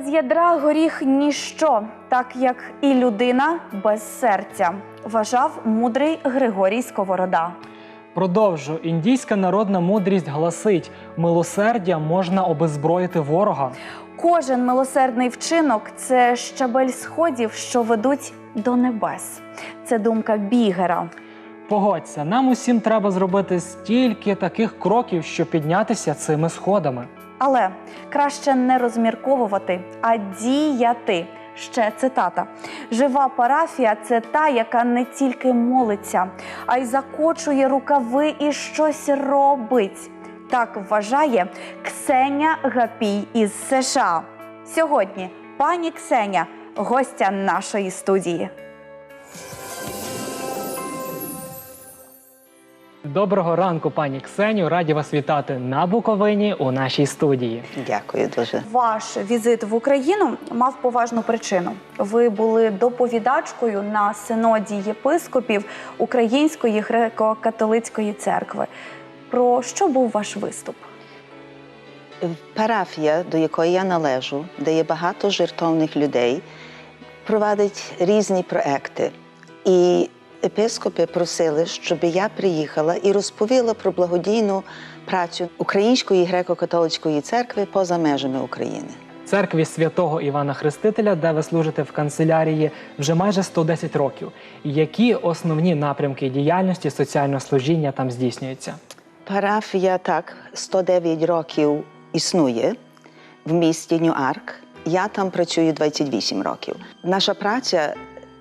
Без ядра горіх ніщо, так як і людина без серця, вважав мудрий Григорій Сковорода. Продовжу. Індійська народна мудрість гласить: милосердя можна обезброїти ворога. Кожен милосердний вчинок це щабель сходів, що ведуть до небес. Це думка Бігера. Погодься, нам усім треба зробити стільки таких кроків, щоб піднятися цими сходами. Але краще не розмірковувати, а діяти. Ще цитата: жива парафія це та, яка не тільки молиться, а й закочує рукави і щось робить. Так вважає Ксеня Гапій із США. Сьогодні пані Ксеня, гостя нашої студії. Доброго ранку, пані Ксеню. Раді вас вітати на Буковині у нашій студії. Дякую дуже. Ваш візит в Україну мав поважну причину. Ви були доповідачкою на синоді єпископів Української греко-католицької церкви. Про що був ваш виступ? Парафія, до якої я належу, де є багато жертовних людей, провадить різні проекти. І епископи просили, щоб я приїхала і розповіла про благодійну працю Української греко-католицької церкви поза межами України. Церкві святого Івана Хрестителя, де ви служите в канцелярії вже майже 110 років. Які основні напрямки діяльності соціального служіння там здійснюються? Парафія так 109 років існує в місті Нью-Арк. Я там працюю 28 років. Наша праця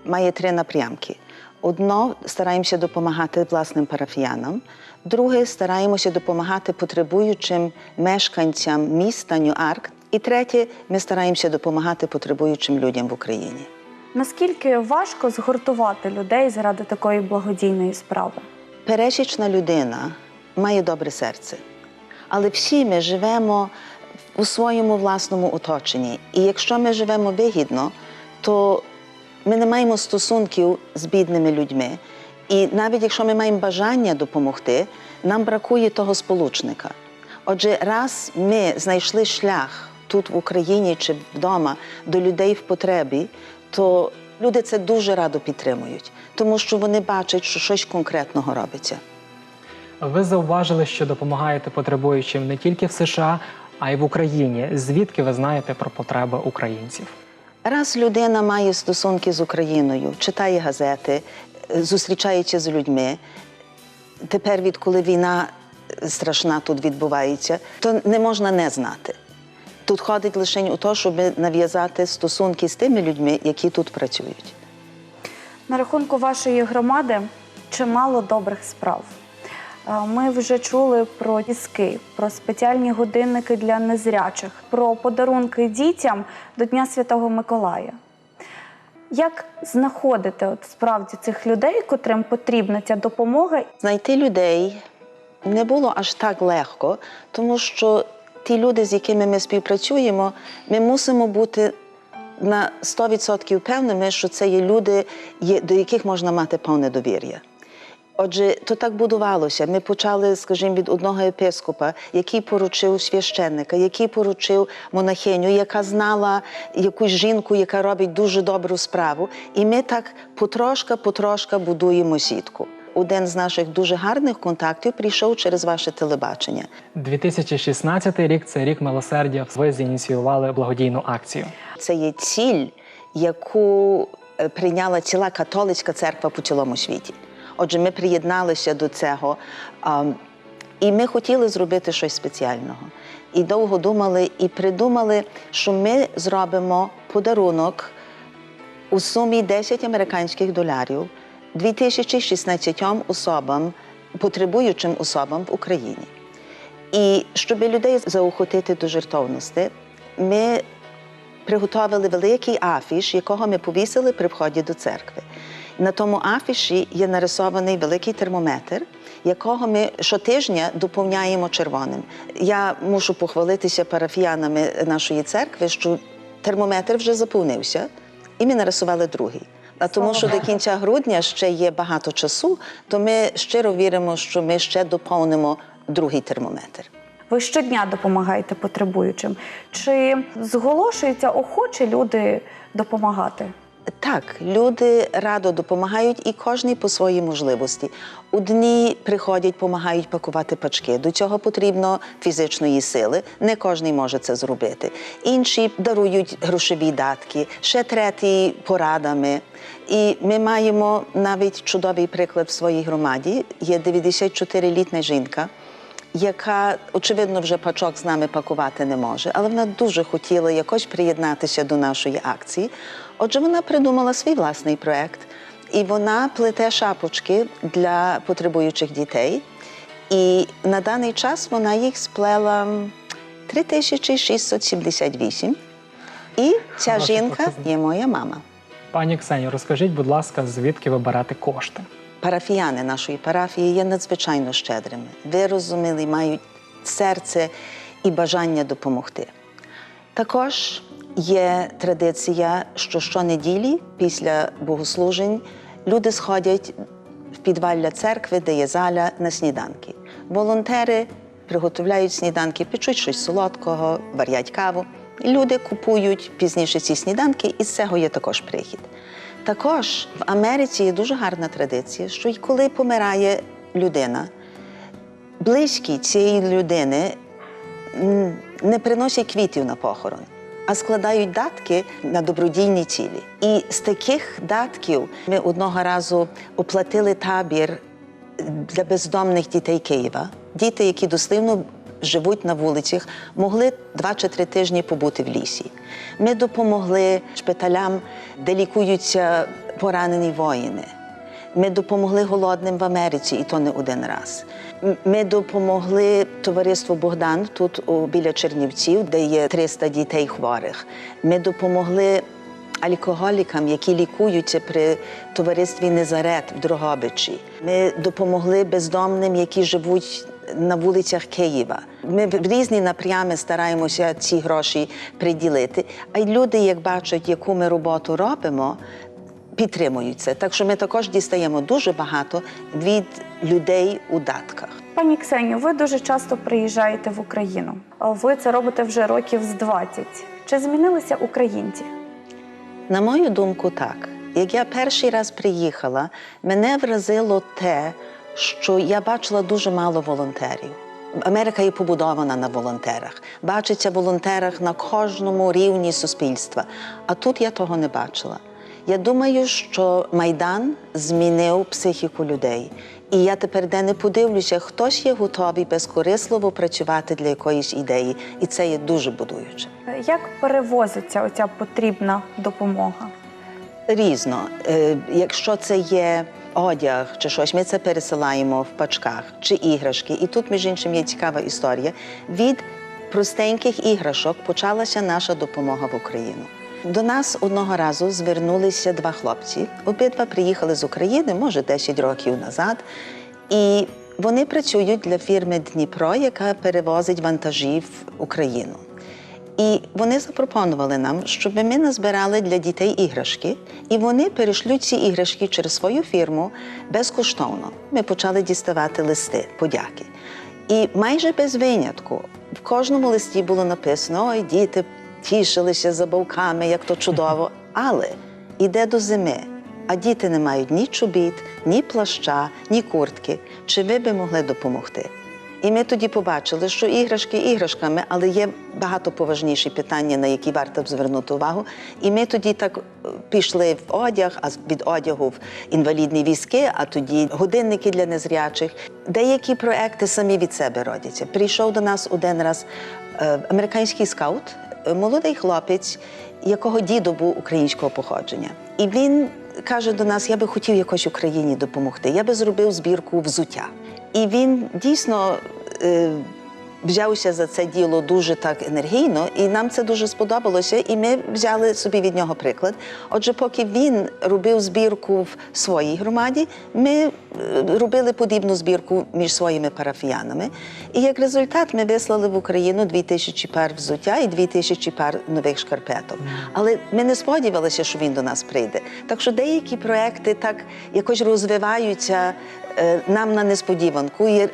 має три напрямки: одно стараємося допомагати власним парафіянам, друге стараємося допомагати потребуючим мешканцям міста Нью-Арк. І третє, ми стараємося допомагати потребуючим людям в Україні. Наскільки важко згуртувати людей заради такої благодійної справи? Пересічна людина має добре серце, але всі ми живемо у своєму власному оточенні. І якщо ми живемо вигідно, то ми не маємо стосунків з бідними людьми. І навіть якщо ми маємо бажання допомогти, нам бракує того сполучника. Отже, раз ми знайшли шлях тут в Україні чи вдома до людей в потребі, то люди це дуже радо підтримують, тому що вони бачать, що щось конкретного робиться. Ви зауважили, що допомагаєте потребуючим не тільки в США, а й в Україні. Звідки ви знаєте про потреби українців? Раз людина має стосунки з Україною, читає газети, е, зустрічається з людьми. Тепер, відколи війна страшна тут відбувається, то не можна не знати. Тут ходить лише у те, щоб нав'язати стосунки з тими людьми, які тут працюють. На рахунку вашої громади чимало добрих справ. Ми вже чули про діски, про спеціальні годинники для незрячих, про подарунки дітям до Дня Святого Миколая. Як знаходити от справді цих людей, котрим потрібна ця допомога? Знайти людей не було аж так легко, тому що ті люди, з якими ми співпрацюємо, ми мусимо бути на 100% певними, що це є люди, до яких можна мати повне довір'я. Отже, то так будувалося. Ми почали, скажімо, від одного епископа, який поручив священника, який поручив монахиню, яка знала якусь жінку, яка робить дуже добру справу. І ми так потрошка, потрошка будуємо сітку. Один з наших дуже гарних контактів прийшов через ваше телебачення. 2016 рік це рік милосердя. Ви зініціювали благодійну акцію. Це є ціль, яку е, прийняла ціла католицька церква по цілому світі. Отже, ми приєдналися до цього, і ми хотіли зробити щось спеціального. І довго думали, і придумали, що ми зробимо подарунок у сумі 10 американських доларів 2016 особам, потребуючим особам в Україні. І щоб людей заохотити до жертовності, ми приготували великий афіш, якого ми повісили при вході до церкви. На тому афіші є нарисований великий термометр, якого ми щотижня доповняємо червоним. Я мушу похвалитися парафіянами нашої церкви, що термометр вже заповнився, і ми нарисували другий. А тому, що до кінця грудня ще є багато часу, то ми щиро віримо, що ми ще доповнимо другий термометр. Ви щодня допомагаєте потребуючим. Чи зголошуються охочі люди допомагати? Так, люди радо допомагають і кожен по своїй можливості. Одні приходять, допомагають пакувати пачки. До цього потрібно фізичної сили. Не кожен може це зробити. Інші дарують грошові датки, ще треті порадами. І ми маємо навіть чудовий приклад в своїй громаді. Є 94-літня жінка яка, очевидно, вже пачок з нами пакувати не може, але вона дуже хотіла якось приєднатися до нашої акції. Отже, вона придумала свій власний проект, і вона плете шапочки для потребуючих дітей. І на даний час вона їх сплела 3678. І ця Хороший жінка показник. є моя мама. Пані Ксенію, розкажіть, будь ласка, звідки ви берете кошти? Парафіяни нашої парафії є надзвичайно щедрими, вирозумілі, мають серце і бажання допомогти. Також є традиція, що щонеділі після богослужень люди сходять в підвалля церкви, де є заля на сніданки. Волонтери приготовляють сніданки, печуть щось солодкого, варять каву. Люди купують пізніше ці сніданки, і з цього є також прихід. Також в Америці є дуже гарна традиція, що й коли помирає людина, близькі цієї людини не приносять квітів на похорон, а складають датки на добродійні цілі. І з таких датків ми одного разу оплатили табір для бездомних дітей Києва. Діти, які дослівно живуть на вулицях, могли два чи три тижні побути в лісі. Ми допомогли шпиталям, де лікуються поранені воїни. Ми допомогли голодним в Америці, і то не один раз. Ми допомогли товариству Богдан тут у, біля Чернівців, де є 300 дітей хворих. Ми допомогли алкоголікам, які лікуються при товаристві Незарет в Дрогобичі. Ми допомогли бездомним, які живуть на вулицях Києва. Ми в різні напрями стараємося ці гроші приділити. А й люди, як бачать, яку ми роботу робимо, підтримують це. Так що ми також дістаємо дуже багато від людей у датках. Пані Ксенію, ви дуже часто приїжджаєте в Україну. Ви це робите вже років з 20. Чи змінилися українці? На мою думку, так. Як я перший раз приїхала, мене вразило те, що я бачила дуже мало волонтерів. Америка є побудована на волонтерах. Бачиться волонтерах на кожному рівні суспільства. А тут я того не бачила. Я думаю, що Майдан змінив психіку людей. І я тепер де не подивлюся, хтось є готовий безкорисливо працювати для якоїсь ідеї. І це є дуже будуюче. Як перевозиться оця потрібна допомога? Різно. Е, Якщо це є одяг чи щось, ми це пересилаємо в пачках чи іграшки. І тут, між іншим, є цікава історія. Від простеньких іграшок почалася наша допомога в Україну. До нас одного разу звернулися два хлопці. Обидва приїхали з України, може, 10 років назад. І вони працюють для фірми Дніпро, яка перевозить вантажі в Україну. І вони запропонували нам, щоб ми назбирали для дітей іграшки, і вони перешлють ці іграшки через свою фірму безкоштовно. Ми почали діставати листи, подяки. І майже без винятку в кожному листі було написано: ой, діти тішилися забавками, як то чудово. Але іде до зими, а діти не мають ні чобіт, ні плаща, ні куртки. Чи ви би могли допомогти? І ми тоді побачили, що іграшки іграшками, але є багато поважніші питання, на які варто б звернути увагу. І ми тоді так е, пішли в одяг, а від одягу в інвалідні візки, а тоді годинники для незрячих. Деякі проекти самі від себе родяться. Прийшов до нас один раз е, американський скаут, молодий хлопець, якого дідо був українського походження. І він каже до нас: я би хотів якось Україні допомогти. Я би зробив збірку взуття. І він дійсно е, взявся за це діло дуже так енергійно, і нам це дуже сподобалося. І ми взяли собі від нього приклад. Отже, поки він робив збірку в своїй громаді, ми е, робили подібну збірку між своїми парафіянами. І як результат ми вислали в Україну 2000 пар взуття і 2000 пар нових шкарпеток. Але ми не сподівалися, що він до нас прийде. Так що деякі проекти так якось розвиваються е, нам на несподіванку. І,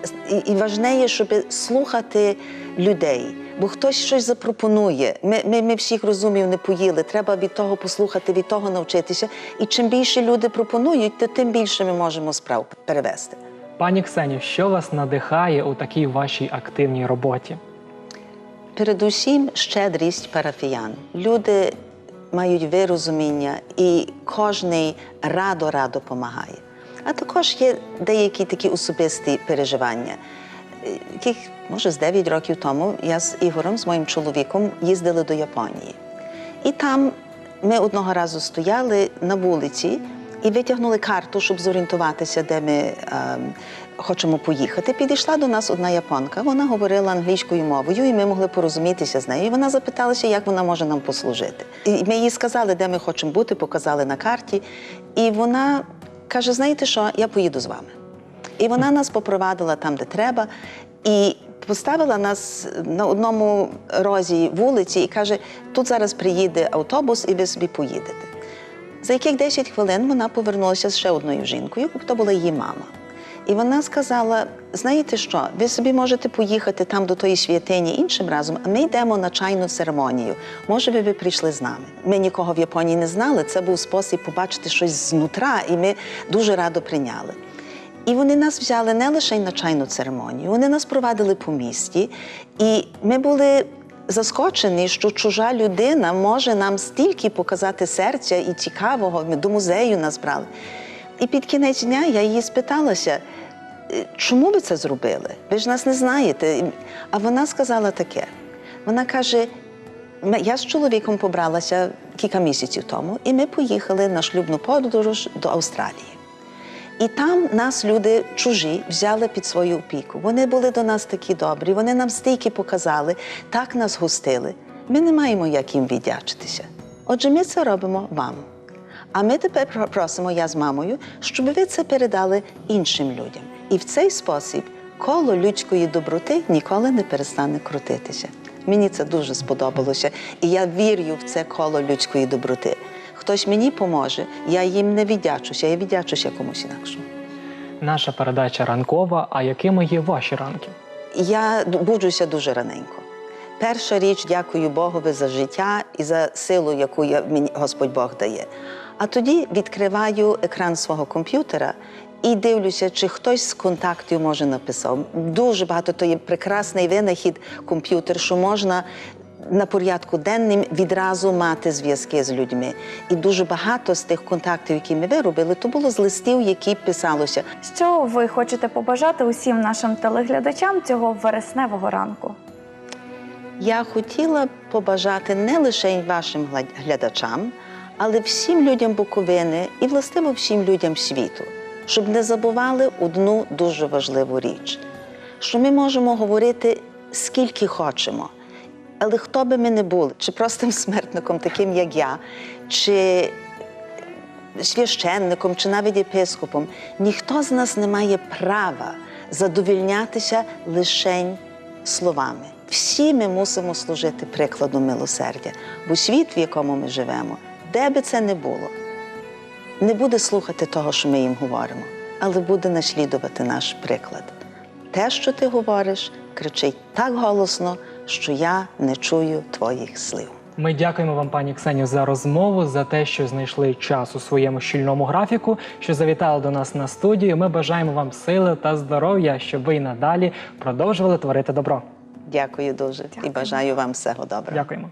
і, важливо, щоб слухати людей, бо хтось щось запропонує. Ми, ми, ми всіх розумів не поїли. Треба від того послухати, від того навчитися. І чим більше люди пропонують, то тим більше ми можемо справ перевести. Пані Ксеню, що вас надихає у такій вашій активній роботі? Передусім щедрість парафіян. Люди мають вирозуміння і кожний радо-радо допомагає. А також є деякі такі особисті переживання. Е, Яких, може, з 9 років тому я з Ігорем, з моїм чоловіком, їздили до Японії. І там ми одного разу стояли на вулиці і витягнули карту, щоб зорієнтуватися, де ми ем, хочемо поїхати. Підійшла до нас одна японка. Вона говорила англійською мовою, і ми могли порозумітися з нею. І вона запиталася, як вона може нам послужити. І ми їй сказали, де ми хочемо бути, показали на карті. І вона каже: знаєте що, я поїду з вами. І вона нас попровадила там, де треба, і поставила нас на одному розі вулиці і каже: тут зараз приїде автобус, і ви собі поїдете. За яких 10 хвилин вона повернулася з ще одною жінкою, то була її мама. І вона сказала: знаєте що, ви собі можете поїхати там до тої святині іншим разом, а ми йдемо на чайну церемонію. Може, ви прийшли з нами? Ми нікого в Японії не знали. Це був спосіб побачити щось знутра, і ми дуже радо прийняли. І вони нас взяли не лише на чайну церемонію, вони нас провадили по місті, і ми були заскочені, що чужа людина може нам стільки показати серця і цікавого. Ми до музею нас брали. І під кінець дня я її спиталася, «Е, чому ви це зробили? Ви ж нас не знаєте. А вона сказала таке: вона каже: я з чоловіком побралася кілька місяців тому, і ми поїхали на шлюбну подорож до Австралії. І там нас люди чужі взяли під свою опіку. Вони були до нас такі добрі, вони нам стільки показали, так нас гостили. Ми не маємо як їм віддячитися. Отже, ми це робимо вам. А ми тепер просимо я з мамою, щоб ви це передали іншим людям. І в цей спосіб коло людської доброти ніколи не перестане крутитися. Мені це дуже сподобалося, і я вірю в це коло людської доброти. Хтось мені поможе, я їм не віддячуся, я віддячуся комусь інакшому. Наша передача ранкова. А якими є ваші ранки? Я буджуся дуже раненько. Перша річ, дякую Богові за життя і за силу, яку я, мені Господь Бог дає. А тоді відкриваю екран свого комп'ютера і дивлюся, чи хтось з контактів може написав. Дуже багато то є прекрасний винахід комп'ютер, що можна на порядку денним відразу мати зв'язки з людьми. І дуже багато з тих контактів, які ми виробили, то було з листів, які писалося. Що ви хочете побажати усім нашим телеглядачам цього вересневого ранку? Я хотіла б побажати не лише вашим глядачам, але всім людям Буковини і, властиво, всім людям світу, щоб не забували одну дуже важливу річ, що ми можемо говорити скільки хочемо. Але хто би ми не були, чи простим смертником, таким як я, чи священником, чи навіть єпископом, ніхто з нас не має права задовільнятися лишень словами. Всі ми мусимо служити прикладом милосердя, бо світ, в якому ми живемо, де би це не було, не буде слухати того, що ми їм говоримо, але буде наслідувати наш приклад. Те, що ти говориш, кричить так голосно, що я не чую твоїх слів. Ми дякуємо вам, пані Ксеню, за розмову, за те, що знайшли час у своєму щільному графіку, що завітали до нас на студію. Ми бажаємо вам сили та здоров'я, щоб ви й надалі продовжували творити добро. Дякую дуже і бажаю вам всього доброго. Дякуємо.